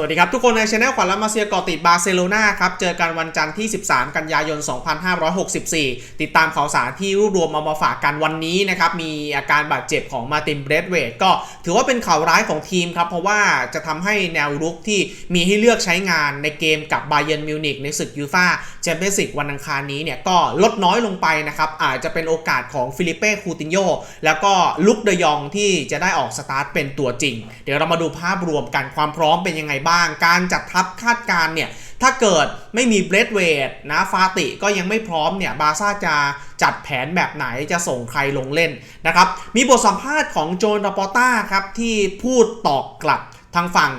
สวัสดีครับทุกคนในช anel ขวัญและมาเซียกาะติดบาร์เซโลนาครับ เจอกันวันจันทร์ที่ 13 กันยายน 2564 ติดตามข่าวสารที่รวบรวมเอามาฝากกันวันนี้นะครับ มีอาการบาดเจ็บของมาตินเบรดเวดก็ถือว่าเป็นข่าวร้ายของทีมครับ เพราะว่าจะทำให้แนวรุกที่มีให้เลือกใช้งานในเกมกับบาเยนมิวนิกในศึกยูฟาแชมเปี้ยนส์ลีกวันอังคารนี้เนี่ยก็ลดน้อยลงไปนะครับอาจจะเป็นโอกาสของฟิลิเป้คูตินโยแล้วก็ลุกเดยองที่จะได้ออกสตาร์ทเป็นตัวจริง เดี๋ยวเรามาดูภาพรวมกันความพร้อมเป็นยังไงบ้างการจัดทัพคาดการ์เนี่ยถ้าเกิดไม่มีเบรดเวดนะฟาติก็ยังไม่พร้อมเนี่ยบาซ่าจะจัดแผนแบบไหนจะส่งใครลงเล่นนะครับ มีบทสัมภาษณ์ของโจนราปอต้าครับ ที่พูดตอบกลับทางฝั่ง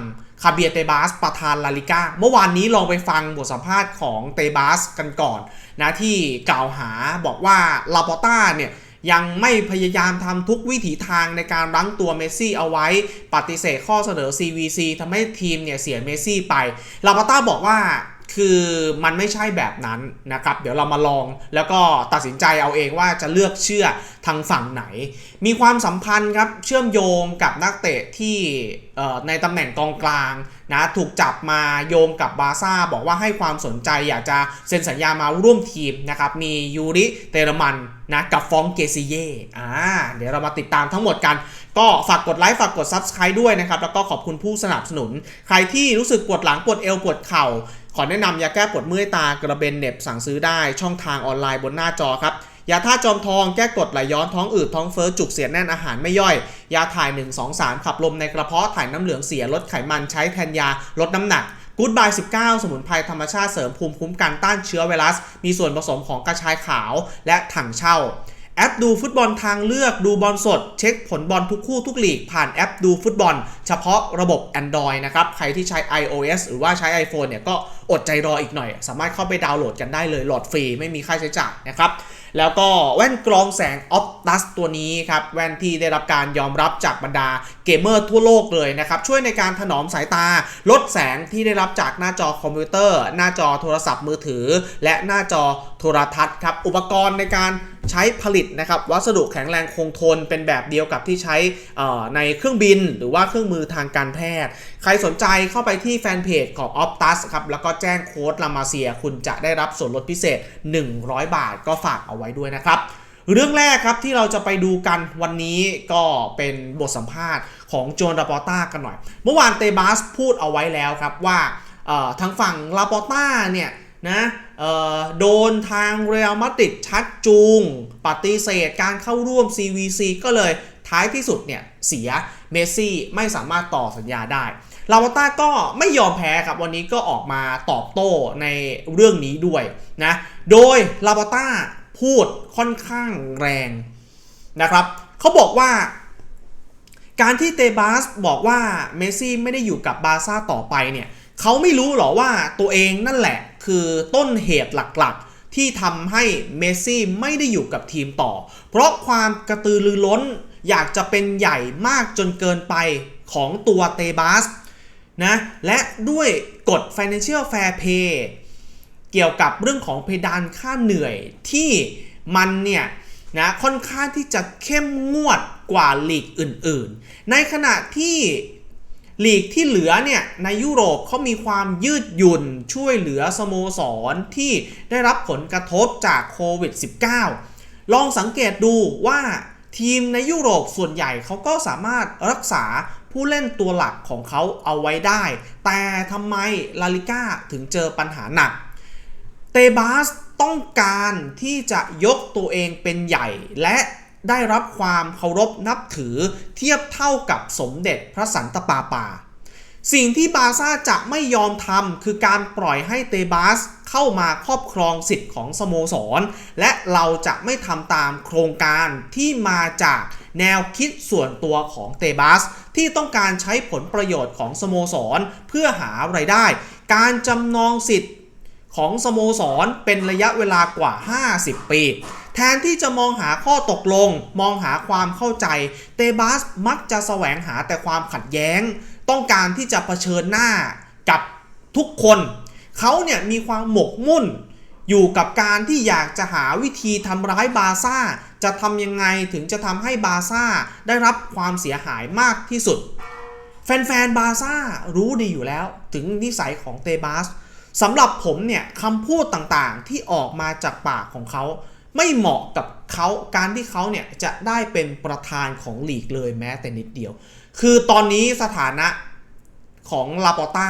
คาเบียเตบาสประธานลาลิก้า เมื่อวานนี้ลองไปฟังบทสัมภาษณ์ของเตบาสกันก่อนนะที่กล่าวหาบอกว่าลาปอต้าเนี่ย ยังไม่พยายามทำทุกวิถีทางในการรั้งตัวเมสซี่เอาไว้ ปฏิเสธข้อเสนอ CVC ทำให้ทีมเนี่ยเสียเมสซี่ไป ลาปาต้าบอกว่า คือมันไม่ใช่แบบนั้นนะครับ เดี๋ยวเรามาลองแล้วก็ตัดสินใจเอาเองว่าจะเลือกเชื่อทางฝั่งไหน มีความสัมพันธ์ครับเชื่อมโยงกับนักเตะที่ในตำแหน่งกองกลางนะถูกจับมาโยงกับบาซ่าบอกว่าให้ความสนใจอยากจะเซ็นสัญญามาร่วมทีมนะครับมียูริเตเรมันนะกับฟองเกซิเย่อ่าเดี๋ยวเรามาติดตามทั้งหมดกัน ก็ฝากกดไลค์ฝากกด Subscribe ด้วยนะครับ แล้วก็ขอบคุณผู้สนับสนุน ใครที่รู้สึกปวดหลังปวดเอวปวดเข่า อแนะนำยาแก้ปวดเมื่อยตากระเบนเน็บสั่งซื้อได้ช่องทางออนไลน์บนหน้าจอครับยาท่าจอมทองแก้กดไหลย้อนท้องอืดท้องเฟ้อจุกเสียดแน่นอาหารไม่ย่อย ยาถ่าย 1 2 3 ขับลมในกระเพาะถ่ายน้ำเหลืองเสียลดไขมันใช้แทนยาลดน้ำหนักกู๊ดบาย19 สมุนไพรธรรมชาติเสริมภูมิคุ้มกันต้านเชื้อไวรัส มีส่วนผสมของกระชายขาวและถังเช่า แอปดูฟุตบอลทางเลือกดูบอลสด เช็คผลบอลทุกคู่ทุกลีก ผ่านแอปดูฟุตบอล เฉพาะระบบ Android นะครับ ใครที่ใช้ iOS หรือว่าใช้ iPhone เนี่ยก็อดใจรออีกหน่อย สามารถเข้าไปดาวน์โหลดกันได้เลยโหลดฟรีไม่มีค่าใช้จ่ายนะครับแล้วก็แว่นกรองแสง Optus ตัวนี้ครับ แว่นที่ได้รับการยอมรับจากบรรดาเกมเมอร์ทั่วโลกเลยนะครับ ช่วยในการถนอมสายตา ลดแสงที่ได้รับจากหน้าจอคอมพิวเตอร์ หน้าจอโทรศัพท์มือถือ และหน้าจอโทรทัศน์ครับ อุปกรณ์ในการ ใช้ผลิตนะครับวัสดุแข็งแรงคงทนเป็นแบบเดียวกับที่ใช้ในเครื่องบิน หรือว่าเครื่องมือทางการแพทย์ ใครสนใจเข้าไปที่แฟนเพจของ Optus ครับแล้วก็แจ้งโค้ดลามาเซีย คุณจะได้รับส่วนลดพิเศษ 100 บาทก็ฝากเอาไว้ด้วยนะครับเรื่องแรกครับที่เราจะไปดูกันวันนี้ก็เป็นบทสัมภาษณ์ของโจนราปอต้ากันหน่อย เมื่อวานเตบาสพูดเอาไว้แล้วครับว่าทางฝั่งลาปอต้าเนี่ย นะโดนทางเรอัลมาดริดชักจูง ปฏิเสธการเข้าร่วม CVC ก็เลยท้ายที่สุดเนี่ยเสียเมสซี่ไม่สามารถต่อสัญญาได้ลาปอต้าก็ไม่ยอมแพ้ครับวันนี้ก็ออกมาตอบโต้ในเรื่องนี้ด้วยนะโดยลาปอต้าพูดค่อนข้างแรงนะครับเขาบอกว่า การที่เตบาสบอกว่าเมสซี่ไม่ได้อยู่กับบาร์ซ่าต่อไปเนี่ยเขาไม่รู้หรอว่าตัวเองนั่นแหละ คือต้นเหตุหลักๆ ที่ทำให้เมสซี่ไม่ได้อยู่กับทีมต่อ เพราะความกระตือรือร้นอยากจะเป็นใหญ่มากจนเกินไปของตัวเตบาสนะและด้วยกฎ Financial Fair Play เกี่ยวกับเรื่องของเพดานค่าเหนื่อยที่มันเนี่ยนะค่อนข้างที่จะเข้มงวดกว่าลีกอื่นๆ ในขณะที่ ลีกที่เหลือเนี่ยในยุโรปเขามีความยืดหยุ่นช่วยเหลือสโมสรที่ได้รับผลกระทบจากโควิด -19 ลองสังเกตดูว่าทีมในยุโรปส่วนใหญ่เขาก็สามารถรักษาผู้เล่นตัวหลักของเขาเอาไว้ได้ แต่ทำไมลาลิก้าถึงเจอปัญหาหนัก เตบาสต้องการที่จะยกตัวเองเป็นใหญ่และ ได้รับความเคารพนับถือเทียบเท่ากับสมเด็จพระสันตะปาปา สิ่งที่บาซ่าจะไม่ยอมทำคือการปล่อยให้เตบาสเข้ามาครอบครองสิทธิ์ของสโมสร และเราจะไม่ทำตามโครงการที่มาจากแนวคิดส่วนตัวของเตบาส ที่ต้องการใช้ผลประโยชน์ของสโมสร เพื่อหาไรายได้ การจำนองสิทธิ์ ของสโมสรเป็นระยะเวลากว่า 50 ปี แทนที่จะมองหาข้อตกลง มองหาความเข้าใจ เตบาสมักจะแสวงหาแต่ความขัดแย้ง ต้องการที่จะเผชิญหน้ากับทุกคน เขาเนี่ยมีความหมกมุ่นอยู่กับการที่อยากจะหาวิธีทำร้ายบาซ่า จะทำยังไงถึงจะทำให้บาซ่าได้รับความเสียหายมากที่สุด แฟนๆ บาซ่ารู้ดีอยู่แล้วถึงนิสัยของเตบาส สำหรับผมเนี่ยคำพูดต่างๆที่ออกมาจากปากของเขา ไม่เหมาะกับเขาการที่เขาเนี่ยจะได้เป็นประธานของลีกเลยแม้แต่นิดเดียว คือตอนนี้สถานะของลาปอต้า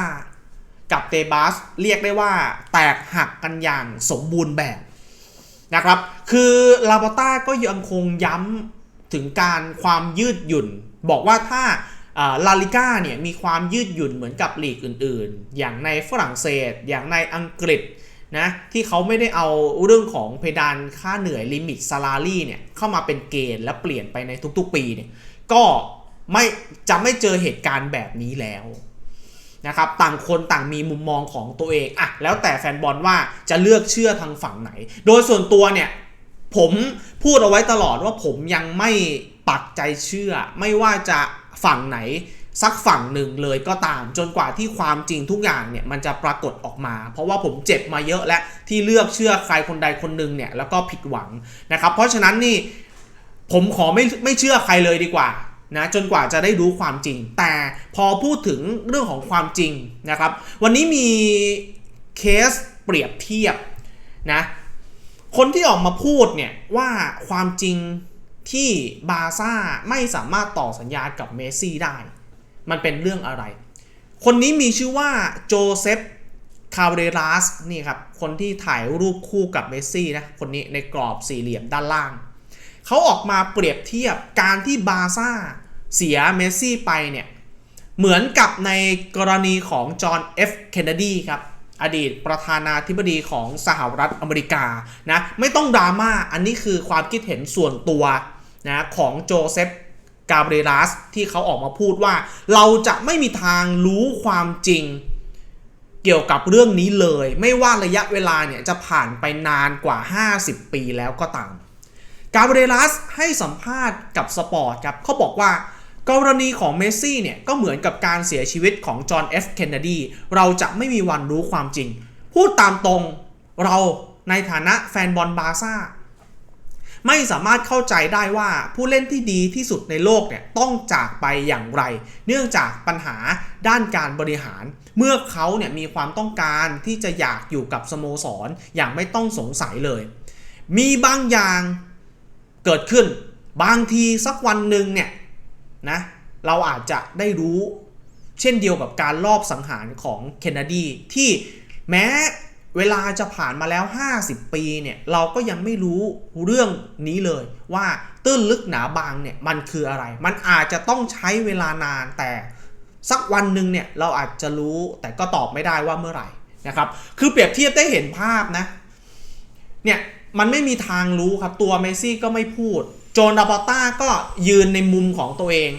กับเตบาสเรียกได้ว่าแตกหักกันอย่างสมบูรณ์แบบนะครับ คือลาปอต้าก็ยังคงย้ำถึงการความยืดหยุ่น บอกว่าถ้า ลาลิก้าเนี่ยมีความยืดหยุ่นเหมือนกับลีกอื่นๆ อย่างในฝรั่งเศส อย่างในอังกฤษนะที่เขาไม่ได้เอาเรื่องของเพดานค่าเหนื่อยลิมิตซาลารีเนี่ยเข้ามาเป็นเกณฑ์และเปลี่ยนไปในทุกๆปีเนี่ยก็ไม่จะไม่เจอเหตุการณ์แบบนี้แล้วนะครับต่างคนต่างมีมุมมองของตัวเองอะแล้วแต่แฟนบอลว่าจะเลือกเชื่อทางฝั่งไหน โดยส่วนตัวเนี่ยผมพูดเอาไว้ตลอดว่าผมยังไม่ปักใจเชื่อ ไม่ว่าจะ ฝั่งไหนสักฝั่งหนึ่งเลยก็ตามจนกว่าที่ความจริงทุกอย่างเนี่ยมันจะปรากฏออกมา เพราะว่าผมเจ็บมาเยอะและที่เลือกเชื่อใครคนใดคนหนึ่งเนี่ยแล้วก็ผิดหวังนะครับ เพราะฉะนั้นนี่ผมขอไม่ไม่เชื่อใครเลยดีกว่านะจนกว่าจะได้รู้ความจริง แต่พอพูดถึงเรื่องของความจริงนะครับ วันนี้มีเคสเปรียบเทียบนะคนที่ออกมาพูดเนี่ยว่าความจริง ที่บาซ่าไม่สามารถต่อสัญญากับเมสซี่ได้ มันเป็นเรื่องอะไร คนนี้มีชื่อว่าโจเซฟคาเรรัสนี่ครับ คนที่ถ่ายรูปคู่กับเมสซี่นะ คนนี้ในกรอบสี่เหลี่ยมด้านล่าง เขาออกมาเปรียบเทียบการที่บาซ่าเสียเมสซี่ไปเนี่ย เหมือนกับในกรณีของจอห์นเอฟเคนเนดีครับ อดีตประธานาธิบดีของสหรัฐอเมริกานะ ไม่ต้องดราม่า อันนี้คือความคิดเห็นส่วนตัว นะของโจเซฟกาเบรลัสที่เขาออกมาพูดว่า เราจะไม่มีทางรู้ความจริง เกี่ยวกับเรื่องนี้เลย ไม่ว่าระยะเวลาเนี่ยจะผ่านไปนานกว่า 50 ปีแล้วก็ตาม กาเบรลัสให้สัมภาษณ์กับสปอร์ตครับเขาบอกว่ากรณีของเมสซี่เนี่ยก็เหมือนกับการเสียชีวิตของจอห์นเอฟเคนเนดีเราจะไม่มีวันรู้ความจริง พูดตามตรงเราในฐานะแฟนบอลบาซ่า ไม่สามารถเข้าใจได้ว่าผู้เล่นที่ดีที่สุดในโลกเนี่ยต้องจากไปอย่างไร เนื่องจากปัญหาด้านการบริหาร เมื่อเขาเนี่ยมีความต้องการที่จะอยากอยู่กับสโมสรอย่างไม่ต้องสงสัยเลย มีบางอย่างเกิดขึ้น บางทีสักวันหนึ่งเนี่ยนะเราอาจจะได้รู้ เช่นเดียวกับการลอบสังหารของเคนเนดีที่แม้ เวลาจะผ่านมาแล้ว 50 ปีเนี่ยเราก็ยังไม่รู้เรื่องนี้เลยว่าตื้นลึกหนาบางเนี่ยมันคืออะไร มันอาจจะต้องใช้เวลานานแต่สักวันหนึ่งเนี่ยเราอาจจะรู้แต่ก็ตอบไม่ได้ว่าเมื่อไหร่นะครับ คือเปรียบเทียบได้เห็นภาพนะ เนี่ยมันไม่มีทางรู้ครับ ตัวเมซี่ก็ไม่พูด โจนดาปอต้าก็ยืนในมุมของตัวเอง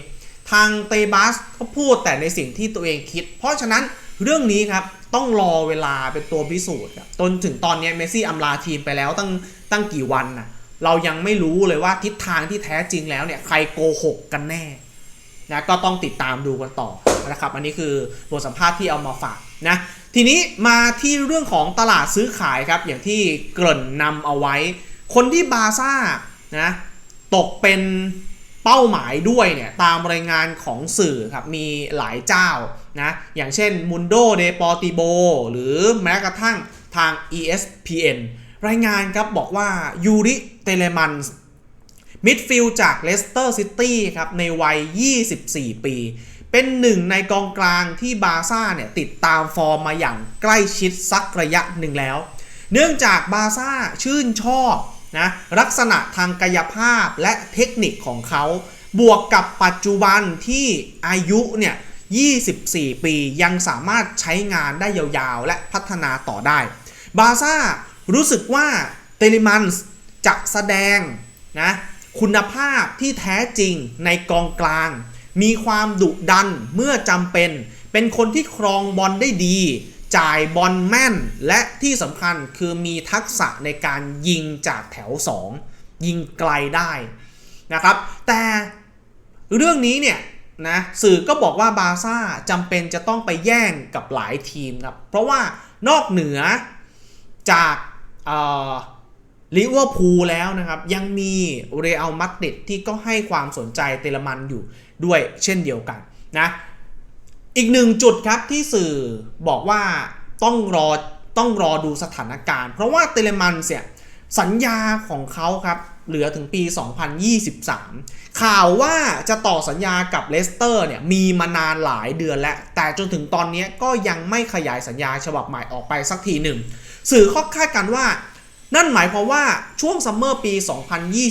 ทางเตบัสก็พูดแต่ในสิ่งที่ตัวเองคิด เพราะฉะนั้นเรื่องนี้ครับ ต้องรอเวลาเป็นตัวพิสูจน์ครับจนถึงตอนนี้เมซี่อำลาทีมไปแล้วตั้งตั้งกี่วันน่ะเรายังไม่รู้เลยว่าทิศทางที่แท้จริงแล้วเนี่ยใครโกหกกันแน่นะก็ต้องติดตามดูกันต่อนะครับอันนี้คือบทสัมภาษณ์ที่เอามาฝากนะทีนี้มาที่เรื่องของตลาดซื้อขายครับอย่างที่เกริ่นนำเอาไว้ คนที่บาซ่านะตกเป็น เป้าหมายด้วยเนี่ยตามรายงานของสื่อครับมีหลายเจ้านะอย่างเช่น Mundo Deportivo หรือแม้กระทั่งทาง ESPN รายงานครับบอกว่ายูริเตเลมันส์มิดฟิลด์จากเลสเตอร์ซิตี้ครับในวัย 24 ปี เป็นหนึ่งในกองกลางที่บาซ่าเนี่ยติดตามฟอร์มมาอย่างใกล้ชิดสักระยะหนึ่งแล้ว เนื่องจากบาซ่าชื่นชอบ นะลักษณะทางกายภาพและเทคนิคของเขาบวกกับปัจจุบันที่อายุเนี่ย 24 ปียังสามารถใช้งานได้ยาวๆ และพัฒนาต่อได้ บาซ่ารู้สึกว่าเตลิมันส์จะแสดงนะคุณภาพที่แท้จริงในกองกลาง มีความดุดันเมื่อจำเป็น เป็นคนที่ครองบอลได้ดี จ่ายบอลแม่น และที่สำคัญคือมีทักษะในการยิงจากแถว 2 ยิงไกลได้นะครับ แต่เรื่องนี้เนี่ยนะสื่อก็บอกว่าบาร์ซ่าจำเป็นจะต้องไปแย่งกับหลายทีมครับ เพราะว่านอกเหนือจากลิเวอร์พูลแล้วนะครับ ยังมีเรอัลมาดริดที่ก็ให้ความสนใจเตลมันอยู่ด้วยเช่นเดียวกันนะ อีกหนึ่งจุดครับที่สื่อบอกว่าต้องรอต้องรอดูสถานการณ์ เพราะว่าเตเลมันเนี่ยสัญญาของเขาครับเหลือถึงปี 2023 ข่าวว่าจะต่อสัญญากับเลสเตอร์เนี่ยมีมานานหลายเดือนแล้ว แต่จนถึงตอนนี้ก็ยังไม่ขยายสัญญาฉบับใหม่ออกไปสักทีหนึ่ง สื่อข้อคาดกันว่า นั่นหมายความว่าช่วงซัมเมอร์ปี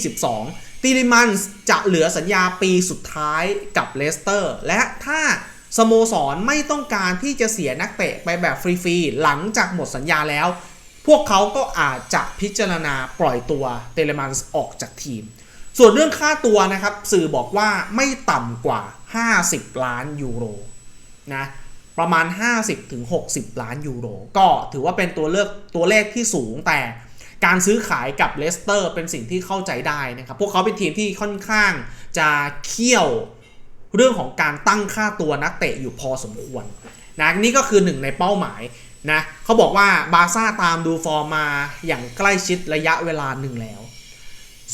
2022ตีลิมันจะเหลือสัญญาปีสุดท้ายกับเลสเตอร์และถ้า สโมสรไม่ต้องการที่จะเสียนักเตะไปแบบฟรีๆหลังจากหมดสัญญาแล้ว พวกเขาก็อาจจะพิจารณาปล่อยตัวเตเลมันออกจากทีม ส่วนเรื่องค่าตัวนะครับ สื่อบอกว่าไม่ต่ำกว่า 50 ล้านยูโรนะประมาณ 50-60 ล้านยูโรก็ถือว่าเป็นตัวเลือกตัวเลขที่สูงแต่การซื้อขายกับเลสเตอร์เป็นสิ่งที่เข้าใจได้นะครับ พวกเขาเป็นทีมที่ค่อนข้างจะเคี่ยว เรื่องของการตั้งค่าตัวนักเตะอยู่พอสมควรนะนี่ก็คือหนึ่งในเป้าหมายนะเขาบอกว่าบาซ่าตามดูฟอร์มมาอย่างใกล้ชิดระยะเวลาหนึ่งแล้ว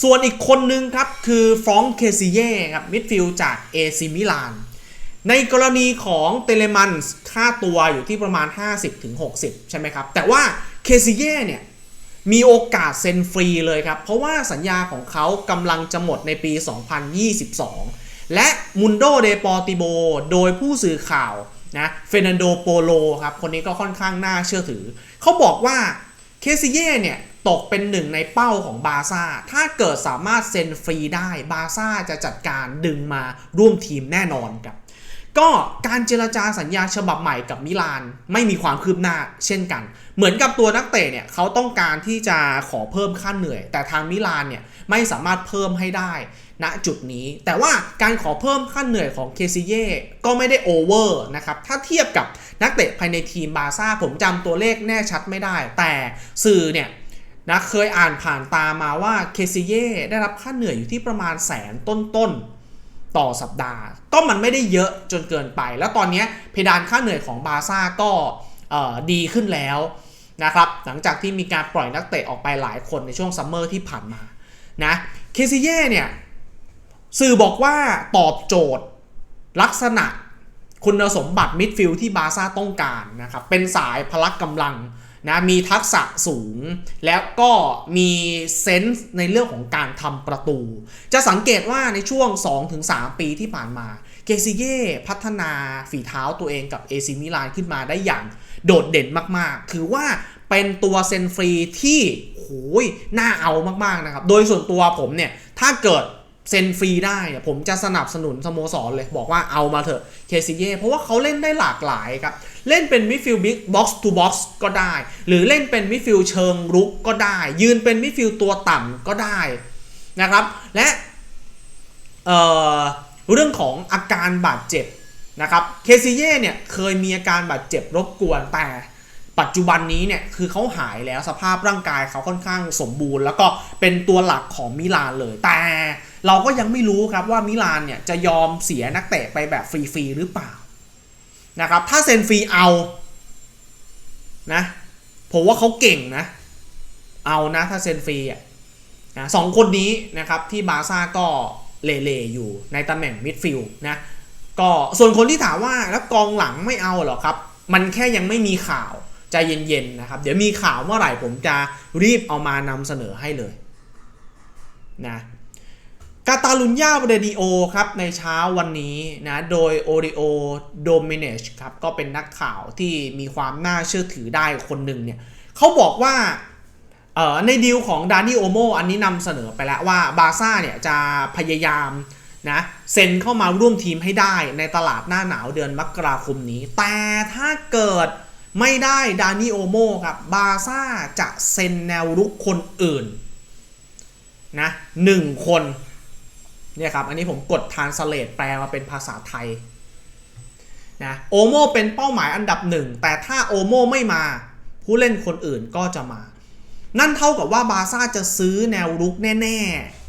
ส่วนอีกคนนึงครับ คือฟรองเคซิเย่ครับมิดฟิลด์จากเอซิมิลานในกรณีของเตเลมันค่าตัวอยู่ที่ประมาณ 50-60 ใช่ไหมครับ แต่ว่าเคซิเย่เนี่ยมีโอกาสเซ็นฟรีเลยครับ เพราะว่าสัญญาของเขากำลังจะหมดในปี 2022 และมุนโดเดปอติโบโดยผู้สื่อข่าวนะเฟนันโดโปโลครับ คนนี้ก็ค่อนข้างน่าเชื่อถือ เขาบอกว่าเคซิเย่เนี่ยตกเป็นหนึ่งในเป้าของบาซ่า ถ้าเกิดสามารถเซ็นฟรีได้บาซ่าจะจัดการดึงมาร่วมทีมแน่นอนครับ ก็การเจรจาสัญญาฉบับใหม่กับมิลานไม่มีความคืบหน้าเช่นกัน เหมือนกับตัวนักเตะเนี่ยเขาต้องการที่จะขอเพิ่มค่าเหนื่อย แต่ทางมิลานเนี่ยไม่สามารถเพิ่มให้ได้ ณจุดนี้ แต่ว่าการขอเพิ่มค่าเหนื่อยของเคซิเย่ก็ไม่ได้โอเวอร์นะครับ ถ้าเทียบกับนักเตะภายในทีมบาซ่าผมจำตัวเลขแน่ชัดไม่ได้ แต่สื่อเนี่ยนะเคยอ่านผ่านตามาว่าเคซิเย่ได้รับค่าเหนื่อยอยู่ที่ประมาณแสนต้นๆ ต่อสัปดาห์ ก็มันไม่ได้เยอะจนเกินไป แล้วตอนนี้เพดานค่าเหนื่อยของบาซ่าก็ดีขึ้นแล้วนะครับหลังจากที่มีการปล่อยนักเตะออกไปหลายคนในช่วงซัมเมอร์ที่ผ่านมานะเคซิเย่เนี่ย สื่อบอกว่าตอบโจทย์ ลักษณะคุณสมบัติมิดฟิลด์ที่บาซ่าต้องการนะครับ เป็นสายพลักกำลังนะมีทักษะสูง แล้วก็มีเซนส์ในเรื่องของการทำประตู จะสังเกตว่าในช่วง 2-3 ปีที่ผ่านมาเกซิเย่พัฒนาฝีเท้าตัวเองกับเอซิมิลานขึ้นมาได้อย่างโดดเด่นมากๆ ถือว่าเป็นตัวเซนฟรีที่โหยน่าเอามากๆนะครับ โดยส่วนตัวผมเนี่ย ถ้าเกิด เซ็นฟรีได้เนี่ยผมจะสนับสนุนสโมสรเลยบอกว่าเอามาเถอะเคซิเย่เพราะว่าเขาเล่นได้หลากหลายครับ เล่นเป็นมิดฟิลด์บิ๊กบ็อกซ์ทูบ็อกซ์ก็ได้ หรือเล่นเป็นมิดฟิลด์เชิงรุกก็ได้ ยืนเป็นมิดฟิลด์ตัวต่ำก็ได้นะครับ และเเรื่องของอาการบาดเจ็บนะครับเคซิเย่เนี่ยเคยมีอาการบาดเจ็บรบกวนแต่ปัจจุบันนี้เนี่ยคือเขาหายแล้วสภาพร่างกายเขาค่อนข้างสมบูรณ์ แล้วก็เป็นตัวหลักของมิลานเลยแต่ เราก็ยังไม่รู้ครับว่ามิลานเนี่ยจะยอมเสียนักเตะไปแบบฟรีๆหรือเปล่านะครับ ถ้าเซ็นฟรีเอานะผมว่าเขาเก่งนะ เอานะถ้าเซ็นฟรีอะนะสองคนนี้นะครับที่บาซ่าก็เล่ๆอยู่ในตำแหน่งมิดฟิลด์นะก็ส่วนคนที่ถามว่าแล้วกองหลังไม่เอาเหรอครับ มันแค่ยังไม่มีข่าวใจเย็นๆนะครับ เดี๋ยวมีข่าวเมื่อไหร่ผมจะรีบเอามานำเสนอให้เลยนะ กาตาลุญญาเรดิโอครับในเช้าวันนี้นะโดยโอริโอโดเมเนชครับก็เป็นนักข่าวที่มีความน่าเชื่อถือได้คนหนึ่งเนี่ยเขาบอกว่าในดีลของดานี่โอโมอันนี้นำเสนอไปแล้วว่าบาซ่าเนี่ยจะพยายามนะเซ็นเข้ามาร่วมทีมให้ได้ในตลาดหน้าหนาวเดือนมกราคมนี้ แต่ถ้าเกิดไม่ได้ดานี่โอโมครับบาซ่าจะเซ็นแนวรุกคนอื่นนะหนึ่งคน เนี่ยครับ อันนี้ผมกด translate แปลมาเป็นภาษาไทยนะโอโมเป็นเป้าหมายอันดับหนึ่งแต่ถ้าโอโมไม่มา ผู้เล่นคนอื่นก็จะมา นั่นเท่ากับว่าบาซ่าจะซื้อแนวรุกแน่ ๆ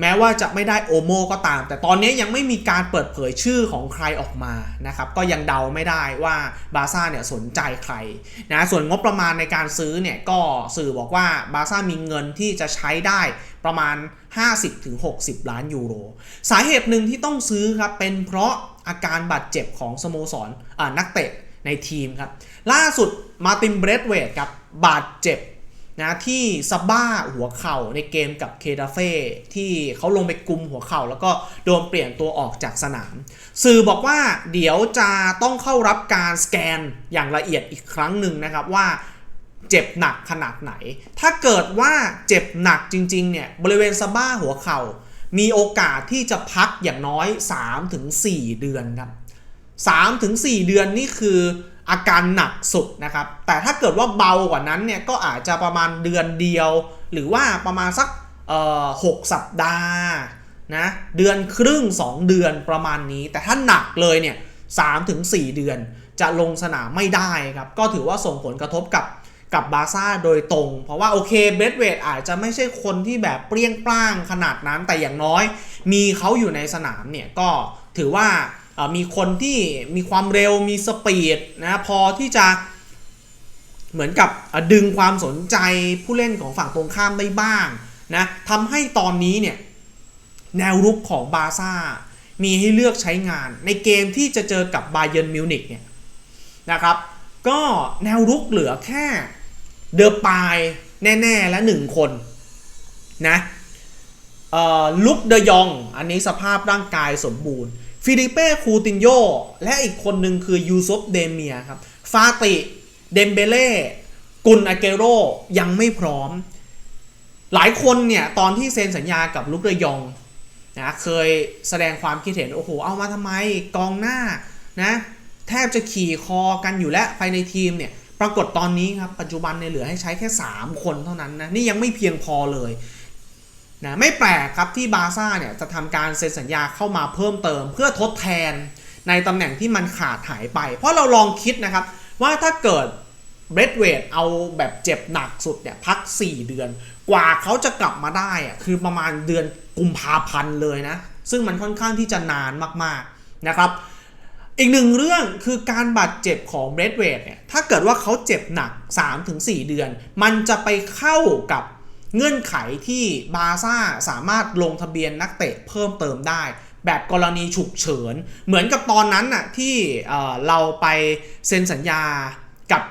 แม้ว่าจะไม่ได้โอโมก็ตาม แต่ตอนนี้ยังไม่มีการเปิดเผยชื่อของใครออกมานะครับก็ยังเดาไม่ได้ว่าบาร์ซ่าเนี่ยสนใจใครนะส่วนงบประมาณในการซื้อเนี่ยก็สื่อบอกว่าบาร์ซ่ามีเงินที่จะใช้ได้ประมาณ 50-60 ล้านยูโร สาเหตุหนึ่งที่ต้องซื้อครับเป็นเพราะอาการบาดเจ็บของสโมสรนักเตะในทีมครับล่าสุดมาตินเบรดเวดครับบาดเจ็บ นะที่ซาบ้าหัวเข่าในเกมกับเคดาเฟ่ที่เขาลงไปกุมหัวเข่า แล้วก็โดนเปลี่ยนตัวออกจากสนาม สื่อบอกว่าเดี๋ยวจะต้องเข้ารับการสแกนอย่างละเอียดอีกครั้งหนึ่งนะครับว่าเจ็บหนักขนาดไหน ถ้าเกิดว่าเจ็บหนักจริงๆเนี่ยบริเวณซาบ้าหัวเข่า มีโอกาสที่จะพักอย่างน้อย 3-4 เดือนครับ3-4 เดือนนี่คือ อาการหนักสุดนะครับ แต่ถ้าเกิดว่าเบากว่านั้นเนี่ยก็อาจจะประมาณเดือนเดียว หรือว่าประมาณสักหกสัปดาห์นะเดือนครึ่ง 2 เดือนประมาณนี้ แต่ถ้าหนักเลยเนี่ย3-4เดือนจะลงสนามไม่ได้ครับ ก็ถือว่าส่งผลกระทบกับกับบาซ่าโดยตรง เพราะว่าโอเคเบรดเวดอาจจะไม่ใช่คนที่แบบเปรี้ยงปร้างขนาดนั้นแต่อย่างน้อย มีเขาอยู่ในสนามเนี่ยก็ถือว่า มีคนที่มีความเร็วมีสปีดนะพอที่จะเหมือนกับดึงความสนใจผู้เล่นของฝั่งตรงข้ามได้บ้างนะทำให้ตอนนี้เนี่ยแนวรุกของบาซ่ามีให้เลือกใช้งานในเกมที่จะเจอกับบาเยิร์นมิวนิกเนี่ยนะครับก็แนวรุกเหลือแค่เดอปายแน่ ๆ และหนึ่งคนนะลุกเดยอง อันนี้สภาพร่างกายสมบูรณ์ ฟิลิเป้คูตินโยและอีกคนหนึ่งคือยูซุปเดเมียครับ ฟาติ เดมเบเล่กุนอาเกโรยังไม่พร้อม หลายคนเนี่ย ตอนที่เซ็นสัญญากับลุกเดยองนะเคยแสดงความคิดเห็น โอ้โห เอามาทำไมกองหน้านะแทบจะขี่คอกันอยู่แล้วภายในทีมเนี่ย ปรากฏตอนนี้ครับ ปัจจุบันเนี่ยเหลือให้ใช้แค่ 3 คนเท่านั้นนะ นี่ยังไม่เพียงพอเลย นะไม่แปลกครับที่บาซ่าเนี่ยจะทำการเซ็นสัญญาเข้ามาเพิ่มเติม เพื่อทดแทนในตำแหน่งที่มันขาดหายไป เพราะเราลองคิดนะครับ ว่าถ้าเกิดเบรดเวดเอาแบบเจ็บหนักสุดเนี่ยพัก 4 เดือน กว่าเขาจะกลับมาได้อะคือประมาณเดือนกุมภาพันธ์เลยนะ ซึ่งมันค่อนข้างที่จะนานมากๆนะครับ อีกหนึ่งเรื่องคือการบาดเจ็บของเบรดเวดเนี่ยถ้าเกิดว่าเขาเจ็บหนัก 3-4 เดือน มันจะไปเข้ากับ เงื่อนไขที่บาซ่าสามารถลงทะเบียนนักเตะเพิ่มเติมได้ แบบกรณีฉุกเฉิน เหมือนกับตอนนั้นน่ะที่เอ่อเราไปเซ็นสัญญากับ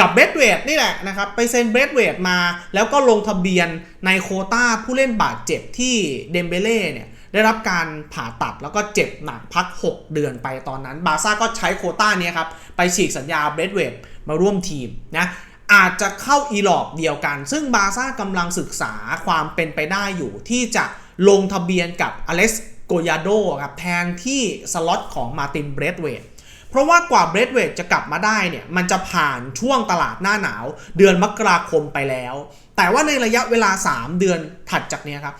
กับเบรดเวดนี่แหละนะครับไปเซ็นเบรดเวดมาแล้วก็ลงทะเบียนในโคต้าผู้เล่นบาดเจ็บที่เดมเบเล่เนี่ยได้รับการผ่าตัดแล้วก็เจ็บหนักพัก 6 เดือนไปตอนนั้น บาซ่าก็ใช้โคต้านี้ครับ ไปฉีกสัญญาเบรดเวดมาร่วมทีมนะ อาจจะเข้าอีหลอบเดียวกัน ซึ่งบาซ่ากำลังศึกษาความเป็นไปได้อยู่ ที่จะลงทะเบียนกับอเล็กซ์โกยาโดครับแทนที่สล็อตของมาตินเบรดเวดเพราะว่ากว่าเบรดเวดจะกลับมาได้เนี่ย มันจะผ่านช่วงตลาดหน้าหนาว เดือนมกราคมไปแล้ว แต่ว่าในระยะเวลา 3 เดือนถัดจากนี้ครับ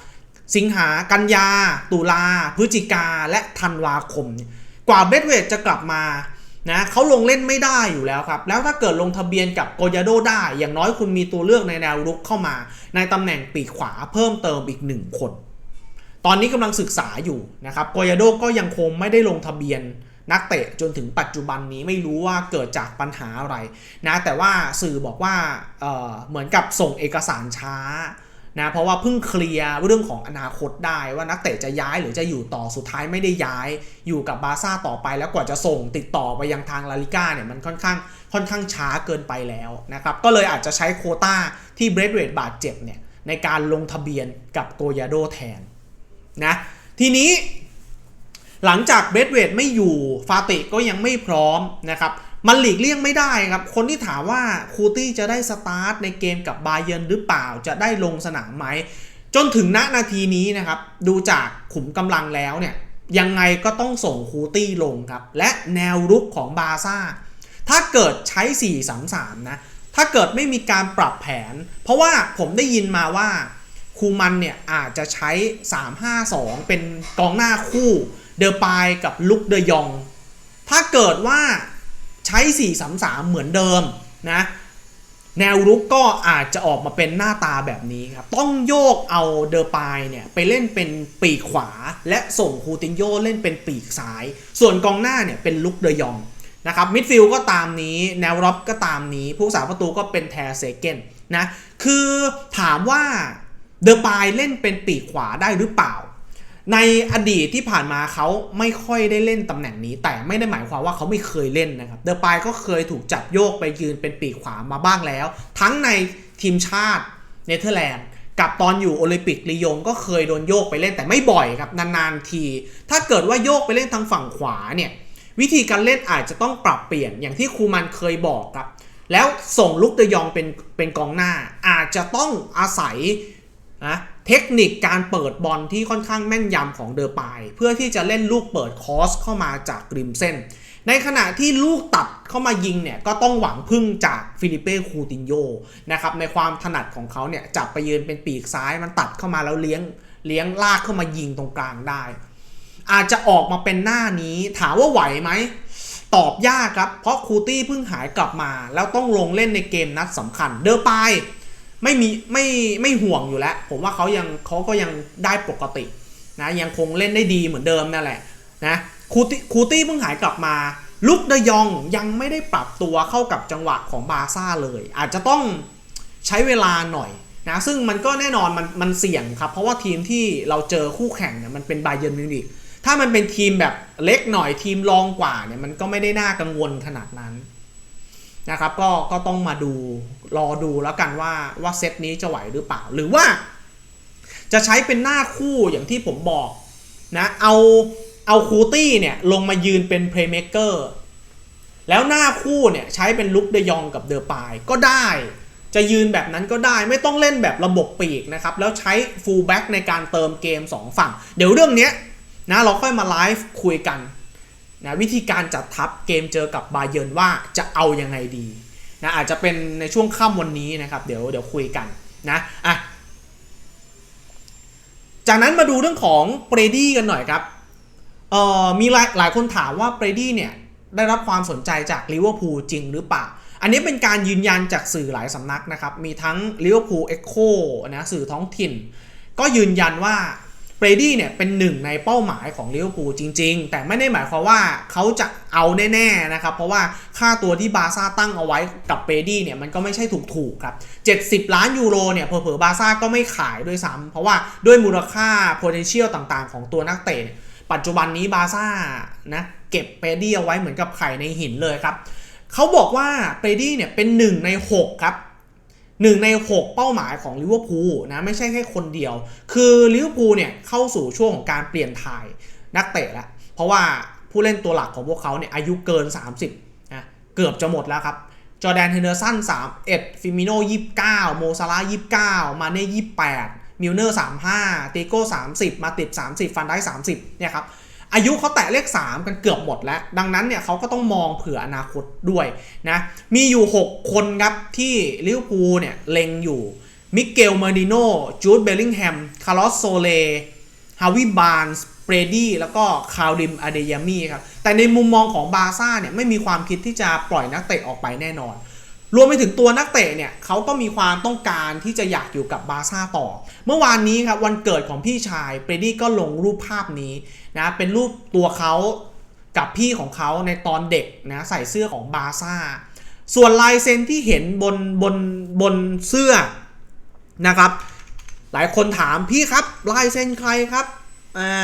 สิงหากันยา ตุลาพฤศจิกาและธันวาคม กว่าเบรดเวดจะกลับมา นะเขาลงเล่นไม่ได้อยู่แล้วครับ แล้วถ้าเกิดลงทะเบียนกับโกยาโดได้ อย่างน้อยคุณมีตัวเลือกในแนวรุกเข้ามา ในตำแหน่งปีกขวาเพิ่มเติมอีกหนึ่งคน ตอนนี้กำลังศึกษาอยู่นะครับโกยาโดก็ยังคงไม่ได้ลงทะเบียนนักเตะจนถึงปัจจุบันนี้ไม่รู้ว่าเกิดจากปัญหาอะไรนะแต่ว่าสื่อบอกว่าเเหมือนกับส่งเอกสารช้า นะเพราะว่าเพิ่งเคลียร์เรื่องของอนาคตได้ว่านักเตะจะย้ายหรือจะอยู่ต่อสุดท้ายไม่ได้ย้ายอยู่กับบาร์ซ่าต่อไป แล้วกว่าจะส่งติดต่อไปยังทางลาลิก้าเนี่ยมันค่อนข้างค่อนข้างช้าเกินไปแล้วนะครับก็เลยอาจจะใช้โคต้าที่เบรดเวดบาดเจ็บเนี่ยในการลงทะเบียนกับโกยาโดแทนนะทีนี้หลังจากเบรดเวดไม่อยู่ฟาติก็ยังไม่พร้อมนะครับ มันหลีกเลี่ยงไม่ได้ครับ คนที่ถามว่าคูตี้จะได้สตาร์ทในเกมกับบาเยนหรือเปล่าจะได้ลงสนามไหม จนถึงณนาทีนี้นะครับ ดูจากขุมกำลังแล้วเนี่ย ยังไงก็ต้องส่งคูตี้ลงครับ และแนวรุกของบาซ่า ถ้าเกิดใช้ 4 3 3 นะ ถ้าเกิดไม่มีการปรับแผน เพราะว่าผมได้ยินมาว่าคูมันเนี่ยอาจจะใช้ 3-5-2 เป็นกองหน้าคู่ เดอปายกับลุกเดยอง ถ้าเกิดว่า ใช้ 4-3-3 เหมือนเดิมนะแนวรุกก็อาจจะออกมาเป็นหน้าตาแบบนี้ครับ ต้องโยกเอาเดอร์ปายเนี่ยไปเล่นเป็นปีกขวา และส่งคูตินโยเล่นเป็นปีกซ้าย ส่วนกองหน้าเนี่ยเป็นลุกเดยองนะครับมิดฟิลก็ตามนี้ แนวรับก็ตามนี้ ผู้สาประตูก็เป็นแทเซเกนนะ คือถามว่าเดอร์ปายเล่นเป็นปีกขวาได้หรือเปล่า ในอดีตที่ผ่านมาเขาไม่ค่อยได้เล่นตำแหน่งนี้ แต่ไม่ได้หมายความว่าเขาไม่เคยเล่นนะครับเดอปายก็เคยถูกจับโยกไปยืนเป็นปีกขวามาบ้างแล้ว ทั้งในทีมชาติเนเธอร์แลนด์กับตอนอยู่โอลิมปิกลียงก็เคยโดนโยกไปเล่นแต่ไม่บ่อยครับนานๆที ถ้าเกิดว่าโยกไปเล่นทางฝั่งขวาเนี่ยวิธีการเล่นอาจจะต้องปรับเปลี่ยนอย่างที่ครูมันเคยบอกครับ แล้วส่งลุกเดยองเป็นเป็นกองหน้า อาจจะต้องอาศัย นะเทคนิคการเปิดบอลที่ค่อนข้างแม่นยำของเดอปาย เพื่อที่จะเล่นลูกเปิดคอสเข้ามาจากริมเส้น ในขณะที่ลูกตัดเข้ามายิงเนี่ยก็ต้องหวังพึ่งจากฟิลิเป้คูตินโยนะครับในความถนัดของเขาเนี่ยจับไปยืนเป็นปีกซ้ายมันตัดเข้ามาแล้วเลี้ยงเลี้ยงลากเข้ามายิงตรงกลางได้ อาจจะออกมาเป็นหน้านี้ถามว่าไหวไหมตอบยากครับ เพราะคูตี้เพิ่งหายกลับมา แล้วต้องลงเล่นในเกมนัดสำคัญ เดอปาย ไม่มีไม่ไม่ห่วงอยู่แล้ว ผมว่าเขายังเขาก็ยังได้ปกตินะยังคงเล่นได้ดีเหมือนเดิมนั่นแหละนะคูตี้คูตี้เพิ่งหายกลับมาลุกเดยองยังไม่ได้ปรับตัวเข้ากับจังหวะของบาซ่าเลย อาจจะต้องใช้เวลาหน่อยนะซึ่งมันก็แน่นอนมันมันเสี่ยงครับ เพราะว่าทีมที่เราเจอคู่แข่งเนี่ยมันเป็นไบเย r n มิวนิกถ้ามันเป็นทีมแบบเล็กหน่อยทีมรองกว่าเนี่ยมันก็ไม่ได้น่ากังวลขนาดนั้น นะครับก็ก็ต้องมาดูรอดูแล้วกันว่าว่าเซตนี้จะไหวหรือเปล่า หรือว่า จะใช้เป็นหน้าคู่อย่างที่ผมบอกนะเอาเอาคูตี้เนี่ยลงมายืนเป็นเพลย์เม k เกอร์แล้วหน้าคู่เนี่ยใช้เป็นลุกเดยองกับเดอปายก็ได้ จะยืนแบบนั้นก็ได้ไม่ต้องเล่นแบบระบบปีกนะครับ แล้วใช้ฟูลแบ็กในการเติมเกม 2 ฝั่ง เดี๋ยวเรื่องเนี้ยนะเราค่อยมาไลฟ์คุยกัน นะวิธีการจัดทัพเกมเจอกับบาเยิร์นว่าจะเอายังไงดีนะอาจจะเป็นในช่วงค่ำวันนี้นะครับ เดี๋ยวเดี๋ยวคุยกันนะอะจากนั้นมาดูเรื่องของเบรดี้กันหน่อยครับเอ่อมีหลายหลายคนถามว่าเบรดี้เนี่ยได้รับความสนใจจากลิเวอร์พูลจริงหรือเปล่า อันนี้เป็นการยืนยันจากสื่อหลายสำนักนะครับ มีทั้งลิเวอร์พูลเอ็กโคนะสื่อท้องถิ่น ก็ยืนยันว่า เบรดี้เนี่ยเป็นหนึ่งในเป้าหมายของลิเวอร์พูลจริง ๆ แต่ไม่ได้หมายความว่าเขาจะเอาแน่ๆนะครับ เพราะว่าค่าตัวที่บาซ่าตั้งเอาไว้กับเบรดี้เนี่ยมันก็ไม่ใช่ถูกๆครับ 70 ล้านยูโรเนี่ยเผลอๆบาซ่าก็ไม่ขายด้วยซ้ำเพราะว่าด้วยมูลค่า potential ต่างๆ ของตัวนักเตะปัจจุบันนี้บาซ่านะเก็บเบรดี้เอาไว้เหมือนกับไข่ในหินเลยครับเขาบอกว่าเบรดี้เนี่ยเป็นหนึ่งในหกครับ หนึ่งใน 6 เป้าหมายของลิเวอร์พูลนะไม่ใช่แค่คนเดียว คือลิเวอร์พูลเนี่ยเข้าสู่ช่วงของการเปลี่ยนถ่ายนักเตะแล้วเพราะว่าผู้เล่นตัวหลักของพวกเขาเนี่ยอายุเกิน 30นะเกือบจะหมดแล้วครับจอแดนเฮนเดอร์สัน31ฟิมิโน่29 โมซาลา29 มาเน่28มิลเนอร์35ติโก้30 มาติด 30 ฟันได้30เนี่ยครับ อายุเขาแตะเลข 3 กันเกือบหมดแล้ว ดังนั้นเนี่ยเขาก็ต้องมองเผื่ออนาคตด้วยนะมีอยู่ 6 คนครับที่ลิเวอร์พูลเนี่ยเล็งอยู่มิเกลเมอร์ดิโนจูดเบลลิงแฮมคาร์ลอสโซเลฮาวิบาร์นส์เบรดี้แล้วก็คาริมอเดยามีครับแต่ในมุมมองของบาร์ซ่าเนี่ยไม่มีความคิดที่จะปล่อยนักเตะออกไปแน่นอน รวมไปถึงตัวนักเตะเนี่ยเขาก็มีความต้องการที่จะอยากอยู่กับบาร์ซ่าต่อ เมื่อวานนี้ครับวันเกิดของพี่ชายเบรดี้ก็ลงรูปภาพนี้นะเป็นรูปตัวเขากับพี่ของเขาในตอนเด็กนะใส่เสื้อของบาร์ซ่าส่วนลายเซ็นที่เห็นบนบนบนเสื้อนะครับ หลายคนถามพี่ครับลายเซ็นใครครับอ่า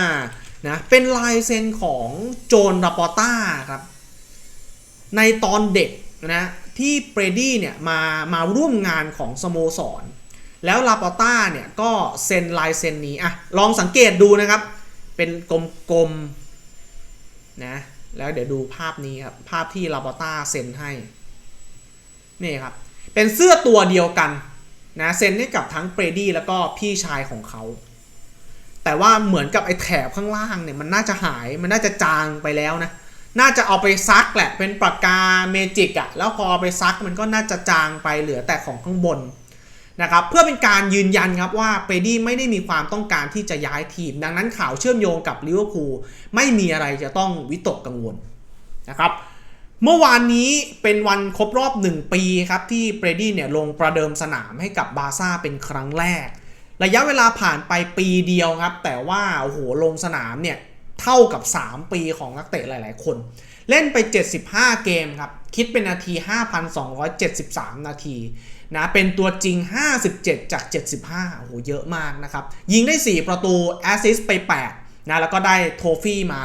นะเป็นลายเซ็นของโจนราปอต้าครับในตอนเด็กนะ ที่เบรดี้เนี่ยมามาร่วมงานของสโมสร แล้วลาปอต้าเนี่ยก็เซ็นลายเซ็นนี้อะลองสังเกตดูนะครับ เป็นกลมๆนะแล้วเดี๋ยวดูภาพนี้ครับภาพที่ลาปอต้าเซ็นให้นี่ครับเป็นเสื้อตัวเดียวกันนะเซ็นให้กับทั้งเบรดี้แล้วก็พี่ชายของเขา แต่ว่าเหมือนกับไอ้แถบข้างล่างเนี่ยมันน่าจะหายมันน่าจะจางไปแล้วนะ น่าจะเอาไปซักแหละ เป็นปากกาเมจิกอะแล้วพอเอาไปซักมันก็น่าจะจางไปเหลือแต่ของข้างบนนะครับเพื่อเป็นการยืนยันครับว่าเปดี้ไม่ได้มีความต้องการที่จะย้ายทีม ดังนั้นข่าวเชื่อมโยงกับลิเวอร์พูลไม่มีอะไรจะต้องวิตกกังวลนะครับเมื่อวานนี้เป็นวันครบรอบ 1 ปีครับที่เบรดี้เนี่ยลงประเดิมสนามให้กับบาซ่าเป็นครั้งแรก ระยะเวลาผ่านไปปีเดียวครับ แต่ว่าโอ้โหลงสนามเนี่ย เท่ากับ 3 ปีของนักเตะหลาย ๆ คน เล่นไป 75 เกมครับ คิดเป็นนาที 5,273 นาทีนะเป็นตัวจริง 57 จาก 75 โอ้โห เยอะมากนะครับ ยิงได้ 4 ประตู แอสซิสต์ไป 8 นะ แล้วก็ได้โทฟี่มา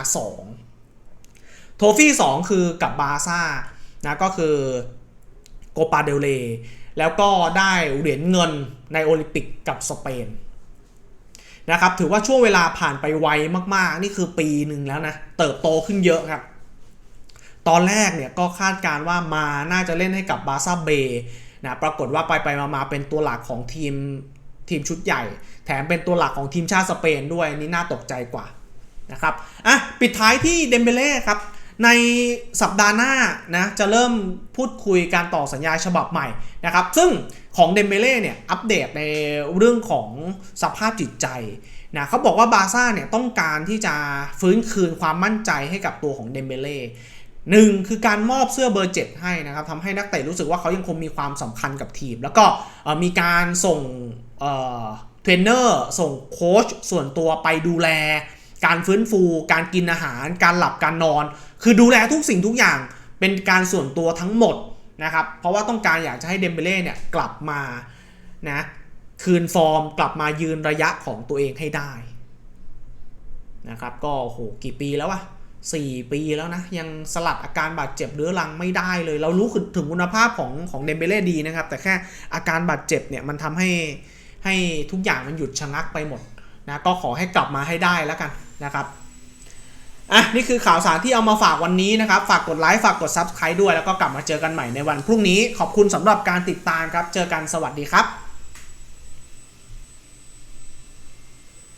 2 โทฟี่ 2 คือกับบาซ่านะก็คือโกปาเดลเลแล้วก็ได้เหรียญเงินในโอลิมปิกกับสเปน นะครับถือว่าช่วงเวลาผ่านไปไวมากๆ นี่คือปีหนึ่งแล้วนะ เติบโตขึ้นเยอะครับ ตอนแรกเนี่ยก็คาดการณ์ว่ามาน่าจะเล่นให้กับบาซ่าเบนะปรากฏว่าไปไปมามาเป็นตัวหลักของทีมทีมชุดใหญ่ แถมเป็นตัวหลักของทีมชาติสเปนด้วยนนี่น่าตกใจกว่านะครับอะปิดท้ายที่เดมเบเล่ครับในสัปดาห์หน้านะจะเริ่มพูดคุยการต่อสัญญาฉบับใหม่นะครับ ซึ่ง ของเดมเบเล่เนี่ยอัปเดตในเรื่องของสภาพจิตใจนะเขาบอกว่าบาร์ซ่าเนี่ยต้องการที่จะฟื้นคืนความมั่นใจให้กับตัวของเดมเบเล่หนึ่งคือการมอบเสื้อเบอร์ 7 ให้นะครับทำให้นักเตะรู้สึกว่าเขายังคงมีความสำคัญกับทีม แล้วก็มีการส่งเทรนเนอร์ส่งโค้ชส่วนตัวไปดูแล การฟื้นฟู การกินอาหาร การหลับการนอน คือดูแลทุกสิ่งทุกอย่างเป็นการส่วนตัวทั้งหมด นะครับ เพราะว่าต้องการอยากจะให้เดมเบเล่เนี่ยกลับมานะคืนฟอร์มกลับมายืนระยะของตัวเองให้ได้นะครับก็โหกี่ปีแล้ววะสี่ปีแล้วนะยังสลัดอาการบาดเจ็บเรื้อรังไม่ได้เลย เรารู้ถึงคุณภาพของของเดมเบเล่ดีนะครับ แต่แค่อาการบาดเจ็บเนี่ยมันทำให้ให้ทุกอย่างมันหยุดชะงักไปหมดนะก็ขอให้กลับมาให้ได้แล้วกันนะครับ อะนี่คือข่าวสารที่เอามาฝากวันนี้นะครับ ฝากกดไลค์ฝากกด Subscribe ด้วยแล้วก็กลับมาเจอกันใหม่ในวันพรุ่งนี้ขอบคุณสำหรับการติดตามครับ เจอกันสวัสดีครับ